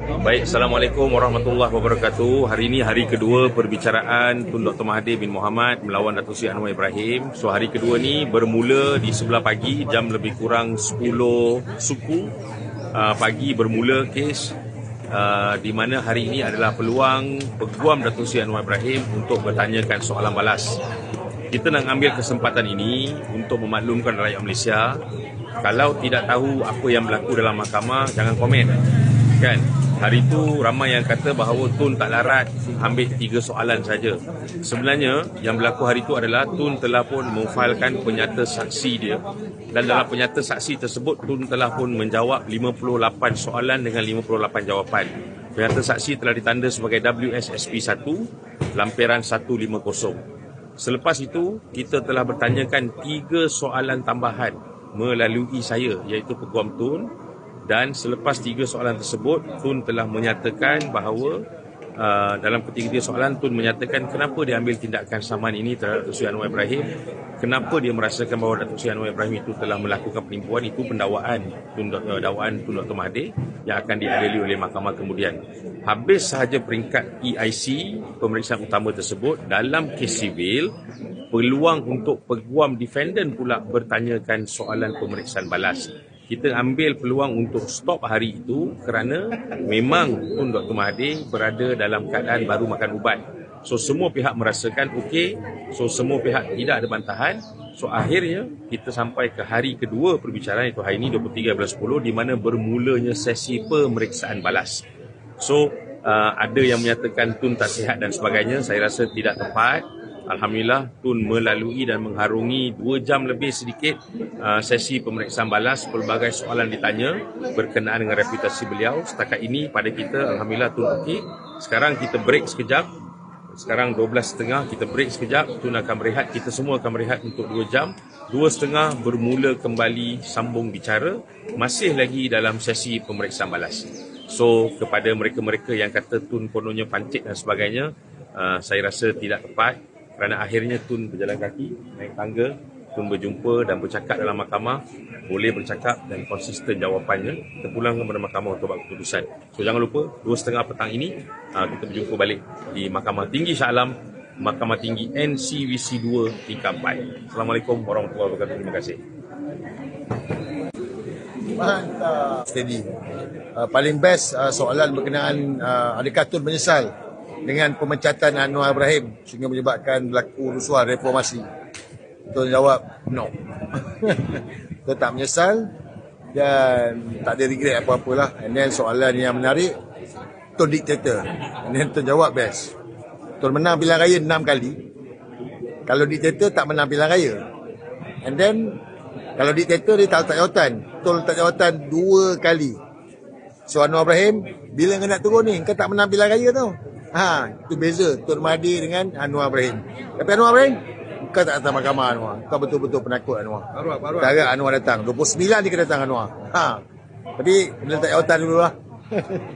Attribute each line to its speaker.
Speaker 1: Baik, Assalamualaikum warahmatullahi wabarakatuh. Hari ini hari kedua perbicaraan Tun Dr. Mahathir bin Mohamad melawan Datuk Seri Anwar Ibrahim. So hari kedua ni bermula di sebelah pagi jam lebih kurang 10 suku uh, pagi bermula kes uh, di mana hari ini adalah peluang peguam Datuk Seri Anwar Ibrahim untuk bertanyakan soalan balas. Kita nak ambil kesempatan ini untuk memaklumkan rakyat Malaysia kalau tidak tahu apa yang berlaku dalam mahkamah jangan komen. Kan? Hari itu ramai yang kata bahawa Tun tak larat ambil tiga soalan saja. Sebenarnya yang berlaku hari itu adalah Tun telah pun memfailkan penyata saksi dia dan dalam penyata saksi tersebut Tun telah pun menjawab 58 soalan dengan 58 jawapan. Penyata saksi telah ditanda sebagai WSSP 1 lampiran 150. Selepas itu kita telah bertanyakan tiga soalan tambahan melalui saya iaitu Peguam Tun dan selepas tiga soalan tersebut Tun telah menyatakan bahawa uh, dalam ketiga soalan Tun menyatakan kenapa dia ambil tindakan saman ini terhadap Seri Anwar Ibrahim. Kenapa dia merasakan bahawa Datuk Seri Anwar Ibrahim itu telah melakukan penipuan. Itu pendakwaan Tun uh, dakwaan Tun Dr. Mahathir yang akan diadili oleh mahkamah kemudian. Habis sahaja peringkat EIC pemeriksaan utama tersebut dalam kes sivil peluang untuk peguam defendant pula bertanyakan soalan pemeriksaan balas kita ambil peluang untuk stop hari itu kerana memang pun Dr. Mahathir berada dalam keadaan baru makan ubat. So semua pihak merasakan okey, so semua pihak tidak ada bantahan. So akhirnya kita sampai ke hari kedua perbicaraan itu hari ini 23 bulan 10 di mana bermulanya sesi pemeriksaan balas. So uh, ada yang menyatakan tun tak sihat dan sebagainya, saya rasa tidak tepat. Alhamdulillah Tun melalui dan mengharungi dua jam lebih sedikit uh, sesi pemeriksaan balas pelbagai soalan ditanya berkenaan dengan reputasi beliau. Setakat ini pada kita Alhamdulillah Tun okey sekarang kita break sekejap. Sekarang 12.30 kita break sekejap. Tun akan berehat kita semua akan berehat untuk dua jam. Dua setengah bermula kembali sambung bicara masih lagi dalam sesi pemeriksaan balas. So kepada mereka-mereka yang kata Tun kononnya pancit dan sebagainya uh, saya rasa tidak tepat kerana akhirnya Tun berjalan kaki, naik tangga, Tun berjumpa dan bercakap dalam mahkamah, boleh bercakap dan konsisten jawapannya, kita pulang kepada mahkamah untuk buat keputusan. So jangan lupa, dua setengah petang ini, uh, kita berjumpa balik di Mahkamah Tinggi Shah Alam, Mahkamah Tinggi NCVC 2 tingkat 4. Assalamualaikum warahmatullahi wabarakatuh. Terima kasih.
Speaker 2: Mantap. Steady. Uh, paling best uh, soalan berkenaan uh, adakah Tun menyesal dengan pemecatan Anwar Ibrahim sehingga menyebabkan berlaku rusuhan reformasi. Tuan jawab, no. Tuan tak menyesal dan tak ada regret apa-apalah. And then soalan yang menarik, Tuan diktator. And then Tuan jawab best. Tuan menang pilihan raya enam kali. Kalau diktator tak menang pilihan raya. And then, kalau diktator dia tak letak jawatan. Tuan letak jawatan dua kali. So Anwar Ibrahim, bila kau nak turun ni? Kau tak menang pilihan raya tau. Ha, itu beza Tun Mahathir dengan Anwar Ibrahim. Tapi Anwar Ibrahim, kau tak datang mahkamah Anwar. Kau betul-betul penakut Anwar. Arwah, arwah. Tak Anwar datang. 29 dia kena datang Anwar. Ha. Tapi, bila tak jawatan dulu lah.